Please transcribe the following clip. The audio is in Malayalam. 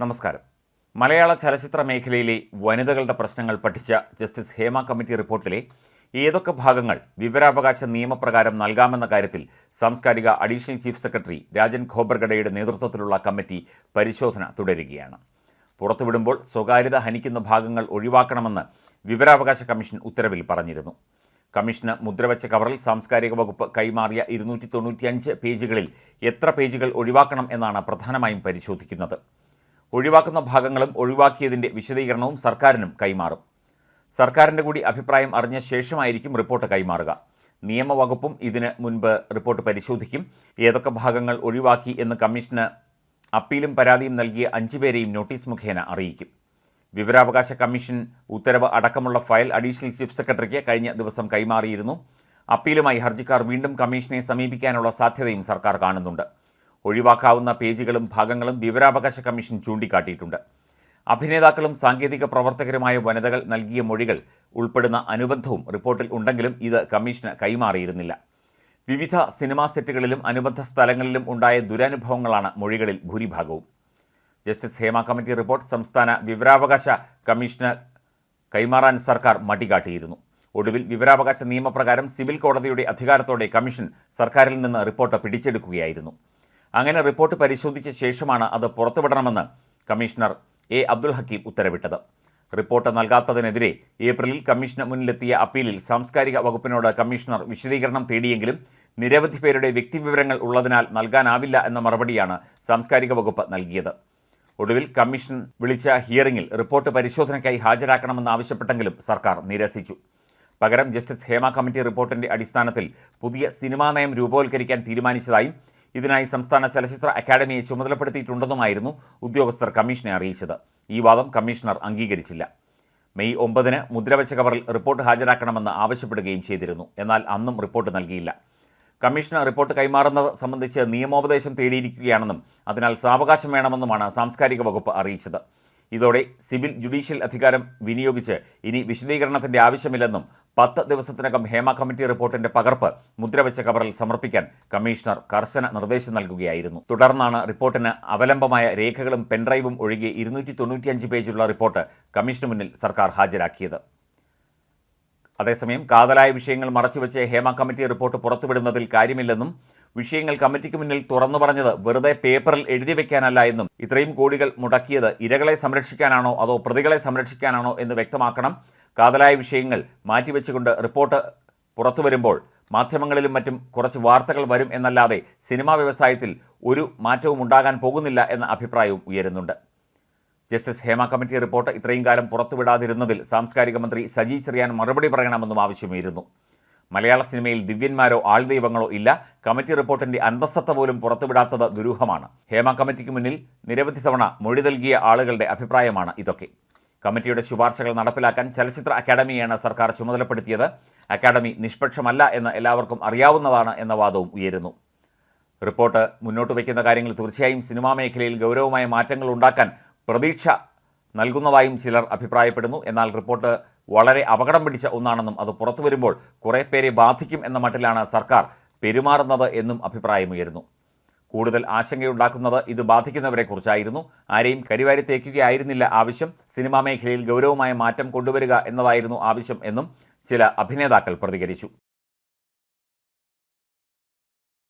നമസ്കാരം. മലയാള ചലച്ചിത്ര മേഖലയിലെ വനിതകളുടെ പ്രശ്നങ്ങൾ പഠിച്ച ജസ്റ്റിസ് ഹേമ കമ്മിറ്റി റിപ്പോർട്ടിലെ ഏതൊക്കെ ഭാഗങ്ങൾ വിവരാവകാശ നിയമപ്രകാരം നൽകാമെന്ന കാര്യത്തിൽ സാംസ്കാരിക അഡീഷണൽ ചീഫ് സെക്രട്ടറി രാജൻ ഖോബർഗഡയുടെ നേതൃത്വത്തിലുള്ള കമ്മിറ്റി പരിശോധന തുടരുകയാണ്. പുറത്തുവിടുമ്പോൾ സ്വകാര്യത ഹനിക്കുന്ന ഭാഗങ്ങൾ ഒഴിവാക്കണമെന്ന് വിവരാവകാശ കമ്മീഷൻ ഉത്തരവിൽ പറഞ്ഞിരുന്നു. കമ്മീഷന് മുദ്രവച്ച കവറിൽ സാംസ്കാരിക വകുപ്പ് കൈമാറിയ ഇരുന്നൂറ്റി തൊണ്ണൂറ്റിയഞ്ച് പേജുകളിൽ എത്ര പേജുകൾ ഒഴിവാക്കണം എന്നാണ് പ്രധാനമായും പരിശോധിക്കുന്നത്. ഒഴിവാക്കുന്ന ഭാഗങ്ങളും ഒഴിവാക്കിയതിന്റെ വിശദീകരണവും സർക്കാരിനും കൈമാറും. സർക്കാരിന്റെ കൂടി അഭിപ്രായം അറിഞ്ഞ ശേഷമായിരിക്കും റിപ്പോർട്ട് കൈമാറുക. നിയമവകുപ്പും ഇതിന് മുൻപ് റിപ്പോർട്ട് പരിശോധിക്കും. ഏതൊക്കെ ഭാഗങ്ങൾ ഒഴിവാക്കി എന്ന് കമ്മീഷന് അപ്പീലും പരാതിയും നൽകിയ അഞ്ചുപേരെയും നോട്ടീസ് മുഖേന അറിയിക്കും. വിവരാവകാശ കമ്മീഷൻ ഉത്തരവ് അടക്കമുള്ള ഫയൽ അഡീഷണൽ ചീഫ് സെക്രട്ടറിക്ക് കഴിഞ്ഞ ദിവസം കൈമാറിയിരുന്നു. അപ്പീലുമായി ഹർജിക്കാർ വീണ്ടും കമ്മീഷനെ സമീപിക്കാനുള്ള സാധ്യതയും സർക്കാർ കാണുന്നുണ്ട്. ഒഴിവാക്കാവുന്ന പേജുകളും ഭാഗങ്ങളും വിവരാവകാശ കമ്മീഷൻ ചൂണ്ടിക്കാട്ടിയിട്ടുണ്ട്. അഭിനേതാക്കളും സാങ്കേതിക പ്രവർത്തകരുമായ വനിതകൾ നൽകിയ മൊഴികൾ ഉൾപ്പെടുന്ന അനുബന്ധവും റിപ്പോർട്ടിൽ ഉണ്ടെങ്കിലും ഇത് കമ്മീഷന് കൈമാറിയിരുന്നില്ല. വിവിധ സിനിമാ സെറ്റുകളിലും അനുബന്ധ സ്ഥലങ്ങളിലും ഉണ്ടായ ദുരനുഭവങ്ങളാണ് മൊഴികളിൽ ഭൂരിഭാഗവും. ജസ്റ്റിസ് ഹേമ കമ്മിറ്റി റിപ്പോർട്ട് സംസ്ഥാന വിവരാവകാശ കമ്മീഷന് കൈമാറാൻ സർക്കാർ മടികാട്ടിയിരുന്നു. ഒടുവിൽ വിവരാവകാശ നിയമപ്രകാരം സിവിൽ കോടതിയുടെ അധികാരത്തോടെ കമ്മീഷൻ സർക്കാരിൽ നിന്ന് റിപ്പോർട്ട് പിടിച്ചെടുക്കുകയായിരുന്നു. അങ്ങനെ റിപ്പോർട്ട് പരിശോധിച്ച ശേഷമാണ് അത് പുറത്തുവിടണമെന്ന് കമ്മീഷണർ എ അബ്ദുൽ ഹക്കീം ഉത്തരവിട്ടത്. റിപ്പോർട്ട് നൽകാത്തതിനെതിരെ ഏപ്രിലിൽ കമ്മീഷന് മുന്നിലെത്തിയ അപ്പീലിൽ സാംസ്കാരിക വകുപ്പിനോട് കമ്മീഷണർ വിശദീകരണം തേടിയെങ്കിലും നിരവധി പേരുടെ വ്യക്തിവിവരങ്ങൾ ഉള്ളതിനാൽ നൽകാനാവില്ല എന്ന മറുപടിയാണ് സാംസ്കാരിക വകുപ്പ് നൽകിയത്. ഒടുവിൽ കമ്മീഷൻ വിളിച്ച ഹിയറിംഗിൽ റിപ്പോർട്ട് പരിശോധനയ്ക്കായി ഹാജരാക്കണമെന്ന് ആവശ്യപ്പെട്ടെങ്കിലും സർക്കാർ നിരസിച്ചു. പകരം ജസ്റ്റിസ് ഹേമ കമ്മിറ്റി റിപ്പോർട്ടിന്റെ അടിസ്ഥാനത്തിൽ പുതിയ സിനിമാ നയം രൂപവൽക്കരിക്കാൻ തീരുമാനിച്ചതായും ഇതിനായി സംസ്ഥാന ചലച്ചിത്ര അക്കാദമിയെ ചുമതലപ്പെടുത്തിയിട്ടുണ്ടെന്നുമായിരുന്നു ഉദ്യോഗസ്ഥർ കമ്മീഷനെ അറിയിച്ചത്. ഈ വാദം കമ്മീഷണർ അംഗീകരിച്ചില്ല. മെയ് ഒമ്പതിന് മുദ്രവച്ച കവറിൽ റിപ്പോർട്ട് ഹാജരാക്കണമെന്ന് ആവശ്യപ്പെടുകയും ചെയ്തിരുന്നു. എന്നാൽ അന്നും റിപ്പോർട്ട് നൽകിയില്ല. കമ്മീഷന് റിപ്പോർട്ട് കൈമാറുന്നത് സംബന്ധിച്ച് നിയമോപദേശം തേടിയിരിക്കുകയാണെന്നും അതിനാൽ സാവകാശം വേണമെന്നുമാണ് സാംസ്കാരിക വകുപ്പ് അറിയിച്ചത്. ഇതോടെ സിവിൽ ജുഡീഷ്യൽ അധികാരം വിനിയോഗിച്ച് ഇനി വിശദീകരണത്തിന്റെ ആവശ്യമില്ലെന്നും പത്ത് ദിവസത്തിനകം ഹേമ കമ്മിറ്റി റിപ്പോർട്ടിന്റെ പകർപ്പ് മുദ്രവെച്ച കവറിൽ സമർപ്പിക്കാൻ കമ്മീഷണർ കർശന നിർദ്ദേശം നൽകുകയായിരുന്നു. തുടർന്നാണ് റിപ്പോർട്ടിന് അവലംബമായ രേഖകളും പെൻഡ്രൈവും ഒഴികെ ഇരുന്നൂറ്റി തൊണ്ണൂറ്റിയഞ്ച് പേജുള്ള റിപ്പോർട്ട് കമ്മീഷന് മുന്നിൽ സർക്കാർ ഹാജരാക്കിയത്. അതേസമയം കാതലായ വിഷയങ്ങൾ മറച്ചുവെച്ച് ഹേമ കമ്മിറ്റി റിപ്പോർട്ട് പുറത്തുവിടുന്നതിൽ കാര്യമില്ലെന്നും വിഷയങ്ങൾ കമ്മിറ്റിക്ക് മുന്നിൽ തുറന്നു പറഞ്ഞത് വെറുതെ പേപ്പറിൽ എഴുതി വെക്കാനല്ല എന്നും ഇത്രയും കോടികൾ മുടക്കിയത് ഇരകളെ സംരക്ഷിക്കാനാണോ അതോ പ്രതികളെ സംരക്ഷിക്കാനാണോ എന്ന് വ്യക്തമാക്കണം കാതലായ വിഷയങ്ങൾ മാറ്റിവെച്ചുകൊണ്ട് റിപ്പോർട്ട് പുറത്തു വരുമ്പോൾ മാധ്യമങ്ങളിലും മറ്റും കുറച്ച് വാർത്തകൾ വരും എന്നല്ലാതെ സിനിമാ വ്യവസായത്തിൽ ഒരു മാറ്റവും ഉണ്ടാകാൻ പോകുന്നില്ല എന്ന അഭിപ്രായവും ഉയരുന്നുണ്ട്. ജസ്റ്റിസ് ഹേമ കമ്മിറ്റി റിപ്പോർട്ട് ഇത്രയും കാലം പുറത്തുവിടാതിരുന്നതിൽ സാംസ്കാരിക മന്ത്രി സജി ചെറിയാൻ മറുപടി പറയണമെന്നും ആവശ്യമായിരുന്നു. മലയാള സിനിമയിൽ ദിവ്യന്മാരോ ആൾദൈവങ്ങളോ ഇല്ല. കമ്മിറ്റി റിപ്പോർട്ടിന്റെ അന്തസ്സത്ത പോലും പുറത്തുവിടാത്തത് ദുരൂഹമാണ്. ഹേമ കമ്മിറ്റിക്ക് മുന്നിൽ നിരവധി തവണ മൊഴി നൽകിയ ആളുകളുടെ അഭിപ്രായമാണ് ഇതൊക്കെ. കമ്മിറ്റിയുടെ ശുപാർശകൾ നടപ്പിലാക്കാൻ ചലച്ചിത്ര അക്കാദമിയാണ് സർക്കാർ ചുമതലപ്പെടുത്തിയത്. അക്കാദമി നിഷ്പക്ഷമല്ല എന്ന് എല്ലാവർക്കും അറിയാവുന്നതാണ് എന്ന വാദവും ഉയരുന്നു. റിപ്പോർട്ട് മുന്നോട്ട് വയ്ക്കുന്ന കാര്യങ്ങൾ തീർച്ചയായും സിനിമാ മേഖലയിൽ ഗൗരവമായ മാറ്റങ്ങൾ ഉണ്ടാക്കാൻ പ്രതീക്ഷ നൽകുന്നതായും ചിലർ അഭിപ്രായപ്പെടുന്നു. എന്നാൽ റിപ്പോർട്ട് വളരെ അപകടം പിടിച്ച ഒന്നാണെന്നും അത് പുറത്തു വരുമ്പോൾ കുറേ പേരെ ബാധിക്കും എന്ന മട്ടിലാണ് സർക്കാർ പെരുമാറുന്നത് എന്നും അഭിപ്രായമുയരുന്നു. കൂടുതൽ ആശങ്കയുണ്ടാക്കുന്നത് ഇത് ബാധിക്കുന്നവരെക്കുറിച്ചായിരുന്നു. ആരെയും കരിവാരി തേക്കുകയായിരുന്നില്ല ആവശ്യം. സിനിമാ മേഖലയിൽ ഗൗരവമായ മാറ്റം കൊണ്ടുവരിക എന്നതായിരുന്നു ആവശ്യം എന്നും ചില അഭിനേതാക്കൾ പ്രതികരിച്ചു.